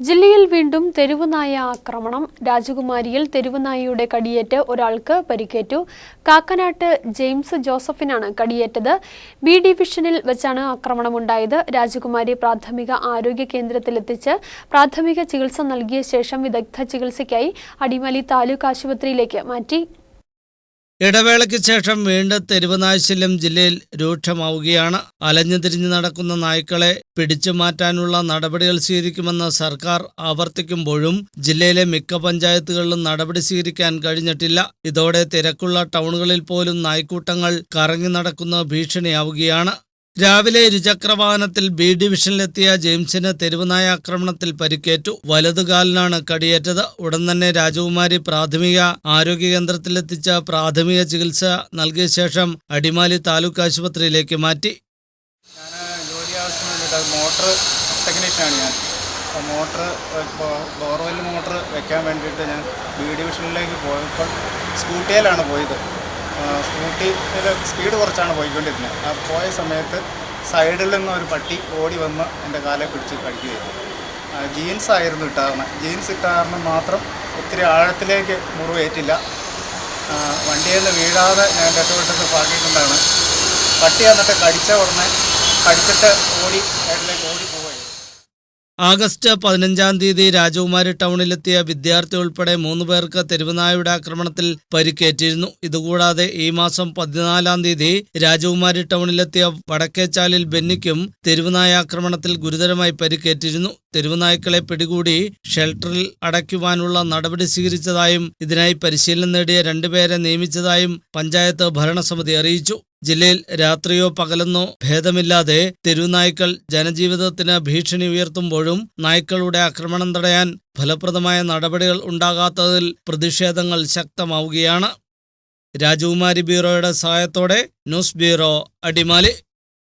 ജില്ലയിൽ വീണ്ടും തെരുവുനായ ആക്രമണം. രാജകുമാരിയിൽ തെരുവുനായയുടെ കടിയേറ്റ് ഒരാൾക്ക് പരിക്കേറ്റു. കാക്കനാട്ട് ജെയിംസ് ജോസഫിനാണ് കടിയേറ്റത്. ബി ഡിവിഷനിൽ വെച്ചാണ് ആക്രമണമുണ്ടായത്. രാജകുമാരി പ്രാഥമിക ആരോഗ്യ കേന്ദ്രത്തിലെത്തിച്ച് പ്രാഥമിക ചികിത്സ നൽകിയ ശേഷം വിദഗ്ധ ചികിത്സയ്ക്കായി അടിമാലി താലൂക്ക് ആശുപത്രിയിലേക്ക് മാറ്റി. ഇടവേളയ്ക്ക് ശേഷം വീണ്ടും തെരുവ് നായ്ശല്യം ജില്ലയിൽ രൂക്ഷമാവുകയാണ്. അലഞ്ഞു തിരിഞ്ഞു നടക്കുന്ന നായ്ക്കളെ പിടിച്ചു മാറ്റാനുള്ള നടപടികൾ സ്വീകരിക്കുമെന്ന് സർക്കാർ ആവർത്തിക്കുമ്പോഴും ജില്ലയിലെ മിക്ക പഞ്ചായത്തുകളിലും നടപടി സ്വീകരിക്കാൻ കഴിഞ്ഞിട്ടില്ല. ഇതോടെ തിരക്കുള്ള ടൗണുകളിൽ പോലും നായ്ക്കൂട്ടങ്ങൾ കറങ്ങി നടക്കുന്ന ഭീഷണിയാവുകയാണ്. രാവിലെ ഇരുചക്രവാഹനത്തിൽ ബി ഡിവിഷനിലെത്തിയ ജെയിംസിന് തെരുവുനായ ആക്രമണത്തിൽ പരിക്കേറ്റു. വലതുകാലിനാണ് കടിയേറ്റത്. ഉടൻ തന്നെ രാജകുമാരി പ്രാഥമിക ആരോഗ്യ കേന്ദ്രത്തിലെത്തിച്ച പ്രാഥമിക ചികിത്സ നൽകിയ ശേഷം അടിമാലി താലൂക്ക് ആശുപത്രിയിലേക്ക് മാറ്റി. മോട്ടർ ടെക്നീഷ്യനാണ് ഞാൻ. ബോർവെൽ മോട്ടർ വെക്കാൻ വേണ്ടിയിട്ട് ഞാൻ ബി ഡിവിഷനിലേക്ക് പോയപ്പോൾ സ്കൂട്ടിയിലാണ് പോയത്. സ്കൂട്ടിയിൽ സ്പീഡ് കുറച്ചാണ് പോയിക്കൊണ്ടിരുന്നത്. ആ പോയ സമയത്ത് സൈഡിൽ നിന്ന് ഒരു പട്ടി ഓടി വന്ന് എന്റെ കാലെ പിടിച്ച് കടിക്കുകയായിരുന്നു ആ, ജീൻസ് ആയിരുന്നു ഇട്ടാർന്നത് ജീൻസ് ഇട്ടാറിന് മാത്രം ഒത്തിരി ആഴത്തിലേക്ക് മുറിവേറ്റില്ല. വണ്ടിയിൽ നിന്ന് വീഴാതെ ഞാൻ രക്ഷപ്പെട്ടത് പാക്കിയിട്ടുണ്ടാണ് പട്ടി എന്നിട്ട് കടിച്ച ഉടനെ കടിച്ചിട്ട് ഓടി സൈഡിലേക്ക് ഓടി പോവുകയായിരുന്നു. ആഗസ്റ്റ് പതിനഞ്ചാം തീയതി രാജകുമാരി ടൗണിലെത്തിയ വിദ്യാർത്ഥി ഉൾപ്പെടെ മൂന്ന് പേർക്ക് തെരുവുനായയുടെ ആക്രമണത്തിൽ പരിക്കേറ്റിരുന്നു. ഇതുകൂടാതെ ഈ മാസം പതിനാലാം തീയതി രാജകുമാരി ടൗണിലെത്തിയ വടക്കേച്ചാലിൽ ബെന്നിക്കും തെരുവുനായ ആക്രമണത്തിൽ ഗുരുതരമായി പരിക്കേറ്റിരുന്നു. തെരുവുനായ്ക്കളെ പിടികൂടി ഷെൽട്ടറിൽ അടയ്ക്കുവാനുള്ള നടപടി സ്വീകരിച്ചതായും ഇതിനായി പരിശീലനം നേടിയ രണ്ടുപേരെ നിയമിച്ചതായും പഞ്ചായത്ത് ഭരണസമിതി അറിയിച്ചു. ജില്ലയിൽ രാത്രിയോ പകലെന്നോ ഭേദമില്ലാതെ തെരുവുനായ്ക്കൾ ജനജീവിതത്തിന് ഭീഷണി ഉയർത്തുമ്പോഴും നായ്ക്കളുടെ ആക്രമണം തടയാൻ ഫലപ്രദമായ നടപടികൾ ഉണ്ടാകാത്തതിൽ പ്രതിഷേധങ്ങൾ ശക്തമാവുകയാണ്. രാജകുമാരി ബ്യൂറോയുടെ സഹായത്തോടെ ന്യൂസ് ബ്യൂറോ അടിമാലി.